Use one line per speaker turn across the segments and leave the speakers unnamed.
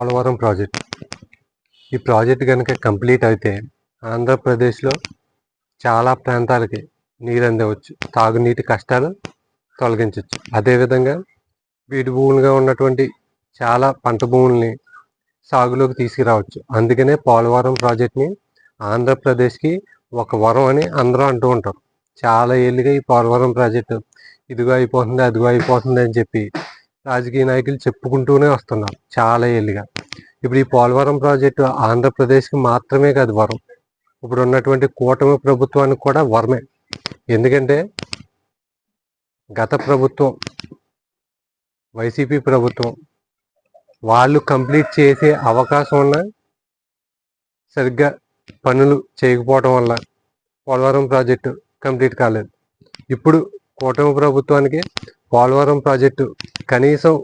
Polavaram project. ఈ project కనుక complete అయితే ఆంధ్రప్రదేశ్లో చాలా ప్రాంతాలకి నీరు అందవచ్చు తాగునీటి కష్టాలు తొలగించవచ్చు అదేవిధంగా బీడు భూములుగా ఉన్నటువంటి చాలా పంట భూముల్ని సాగులోకి తీసుకురావచ్చు. అందుకనే పోలవరం ప్రాజెక్ట్ని ఆంధ్రప్రదేశ్కి ఒక వరం అని అందరూ అంటూ ఉంటారు. చాలా ఏళ్ళుగా ఈ పోలవరం ప్రాజెక్టు ఇదిగో అయిపోతుంది అదిగో అయిపోతుంది అని చెప్పి రాజకీయ నాయకులు చెప్పుకుంటూనే వస్తున్నారు చాలా ఏళ్ళుగా. ఇప్పుడు ఈ పోలవరం ప్రాజెక్టు ఆంధ్రప్రదేశ్కి మాత్రమే కాదు వరం. ఇప్పుడు ఉన్నటువంటి కూటమి ప్రభుత్వానికి కూడా వరమే. ఎందుకంటే గత ప్రభుత్వం వైసీపీ ప్రభుత్వం వాళ్ళు కంప్లీట్ చేసే అవకాశం ఉన్న సరిగ్గా పనులు చేయకపోవడం వల్ల పోలవరం ప్రాజెక్టు కంప్లీట్ కాలేదు. ఇప్పుడు కూటమి ప్రభుత్వానికి పోలవరం ప్రాజెక్టు కనీసం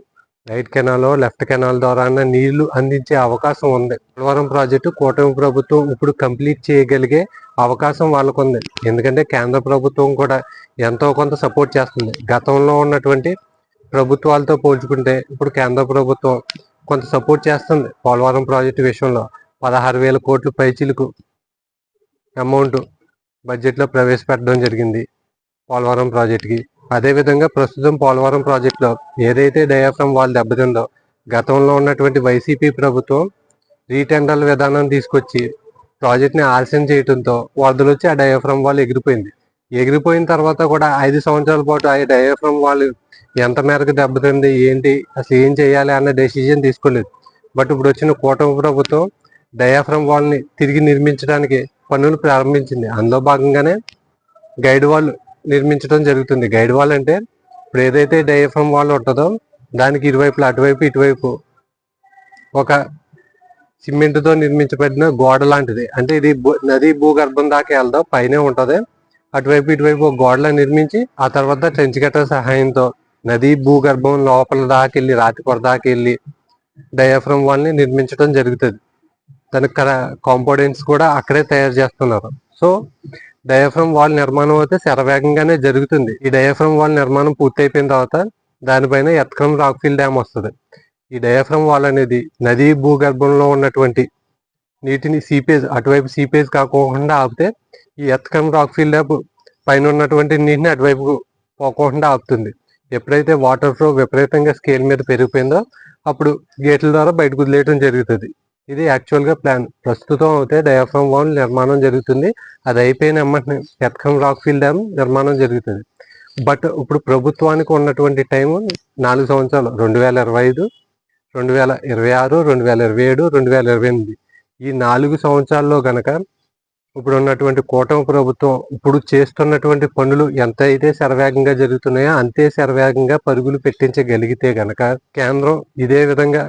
రైట్ కెనాల్ లెఫ్ట్ కెనాల్ ద్వారా నీళ్ళు అందించే అవకాశం ఉంది. పోలవరం ప్రాజెక్టు కూటమి ప్రభుత్వం ఇప్పుడు కంప్లీట్ చేయగలిగే అవకాశం వాళ్ళకు ఉంది ఎందుకంటే కేంద్ర ప్రభుత్వం కూడా ఎంతో కొంత సపోర్ట్ చేస్తుంది. గతంలో ఉన్నటువంటి ప్రభుత్వాలతో పోల్చుకుంటే ఇప్పుడు కేంద్ర ప్రభుత్వం కొంత సపోర్ట్ చేస్తుంది పోలవరం ప్రాజెక్టు విషయంలో. పదహారు వేల కోట్లు పైచిలకు అమౌంట్ బడ్జెట్లో ప్రవేశపెట్టడం జరిగింది. పోలవరం ప్రాజెక్టుకి. అదేవిధంగా ప్రస్తుతం పోలవరం ప్రాజెక్టులో ఏదైతే డయాఫ్రమ్ వాళ్ళు దెబ్బతిందో గతంలో ఉన్నటువంటి వైసీపీ ప్రభుత్వం రీటెండర్ల విధానం తీసుకొచ్చి ప్రాజెక్ట్ని ఆలస్యం చేయడంతో వరదలు వచ్చి ఆ డయాఫ్రమ్ వాళ్ళు ఎగిరిపోయింది. ఎగిరిపోయిన తర్వాత కూడా ఐదు సంవత్సరాల పాటు ఆ డయాఫ్రమ్ వాళ్ళు ఎంత మేరకు దెబ్బతింది ఏంటి అసలు ఏం చేయాలి అన్న డెసిజన్ తీసుకోలేదు. బట్ ఇప్పుడు వచ్చిన కూటమి ప్రభుత్వం డయాఫ్రమ్ వాళ్ళని తిరిగి నిర్మించడానికి పనులు ప్రారంభించింది. అందులో భాగంగానే గైడ్ వాళ్ళు నిర్మించడం జరుగుతుంది. గైడ్ వాల్ అంటే ఇప్పుడు ఏదైతే డయాఫ్రమ్ వాల్ ఉంటుందో దానికి ఇరువైపులు అటువైపు ఇటువైపు ఒక సిమెంట్తో నిర్మించబడిన గోడ లాంటిది. అంటే ఇది నది భూగర్భం దాకా వెళ్దాం పైనే ఉంటుంది. అటువైపు ఇటువైపు ఒక గోడలా నిర్మించి ఆ తర్వాత ట్రెంచ్ కట్టర్ సహాయంతో నది భూగర్భం లోపల దాకా వెళ్ళి రాతి పొర దాకా వెళ్ళి డయాఫ్రమ్ వాల్ని నిర్మించడం జరుగుతుంది. దానికి కాంపోనెంట్స్ కూడా అక్కడే తయారు చేస్తున్నారు. సో డయాఫ్రమ్ వాల్ నిర్మాణం అయితే శరవేగంగానే జరుగుతుంది. ఈ డయాఫ్రమ్ వాల్ నిర్మాణం పూర్తయిపోయిన తర్వాత దానిపైన ఎత్కరం రాక్ఫీల్ డ్యామ్ వస్తుంది. ఈ డయాఫ్రమ్ వాల్ అనేది నదీ భూగర్భంలో ఉన్నటువంటి నీటిని సీపేజ్ అటువైపు సీపేజ్ కాకోకుండా ఆపితే ఈ ఎత్కరం రాక్ఫీల్ డ్యామ్ పైన ఉన్నటువంటి నీటిని అటువైపు పోకోకుండా ఆపుతుంది. ఎప్పుడైతే వాటర్ ఫ్లో విపరీతంగా స్కేల్ మీద పెరిగిపోయిందో అప్పుడు గేట్ల ద్వారా బయటకు వదిలేయడం జరుగుతుంది. ఇది యాక్చువల్గా ప్లాన్ ప్రస్తుతం అయితే డయాఫ్రమ్ వాల్ నిర్మాణం జరుగుతుంది. అది అయిపోయిన వెంటనే ఎత్కం రాక్ ఫీల్ డ్యామ్ నిర్మాణం జరుగుతుంది. బట్ ఇప్పుడు ప్రభుత్వానికి ఉన్నటువంటి టైం నాలుగు సంవత్సరాలు రెండు వేల ఇరవై ఐదు రెండు వేల ఇరవై ఆరు రెండు వేల ఇరవై ఏడు రెండు వేల ఇరవై ఎనిమిది. ఈ నాలుగు సంవత్సరాల్లో గనక ఇప్పుడు ఉన్నటువంటి కూటమి ప్రభుత్వం ఇప్పుడు చేస్తున్నటువంటి పనులు ఎంత అయితే శరవేగంగా జరుగుతున్నాయో అంతే శరవేగంగా పరుగులు పెట్టించగలిగితే గనక కేంద్రం ఇదే విధంగా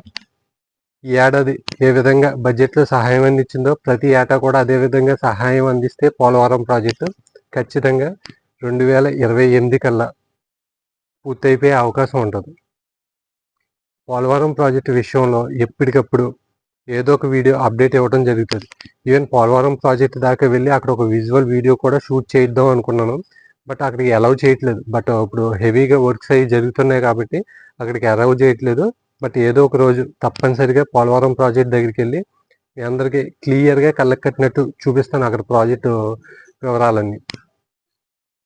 ఈ ఏడాది ఏ విధంగా బడ్జెట్లో సహాయం అందించిందో ప్రతి ఏటా కూడా అదే విధంగా సహాయం అందిస్తే పోలవరం ప్రాజెక్టు ఖచ్చితంగా రెండు వేల ఇరవై ఎనిమిది కల్లా పూర్తయిపోయే అవకాశం ఉంటుంది. పోలవరం ప్రాజెక్టు విషయంలో ఎప్పటికప్పుడు ఏదో ఒక వీడియో అప్డేట్ ఇవ్వడం జరుగుతుంది. ఈవెన్ పోలవరం ప్రాజెక్ట్ దాకా వెళ్ళి అక్కడ ఒక విజువల్ వీడియో కూడా షూట్ చేద్దాం అనుకున్నాను. బట్ అక్కడికి అలౌ చేయట్లేదు. బట్ ఇప్పుడు హెవీగా వర్క్స్ అవి జరుగుతున్నాయి కాబట్టి అక్కడికి అలౌ చేయట్లేదు. బట్ ఏదో ఒక రోజు తప్పనిసరిగా పోలవరం ప్రాజెక్ట్ దగ్గరికి వెళ్ళి మీ అందరికీ క్లియర్గా కళ్ళకు కట్టినట్టు చూపిస్తాను అక్కడ ప్రాజెక్టు వివరాలన్నీ.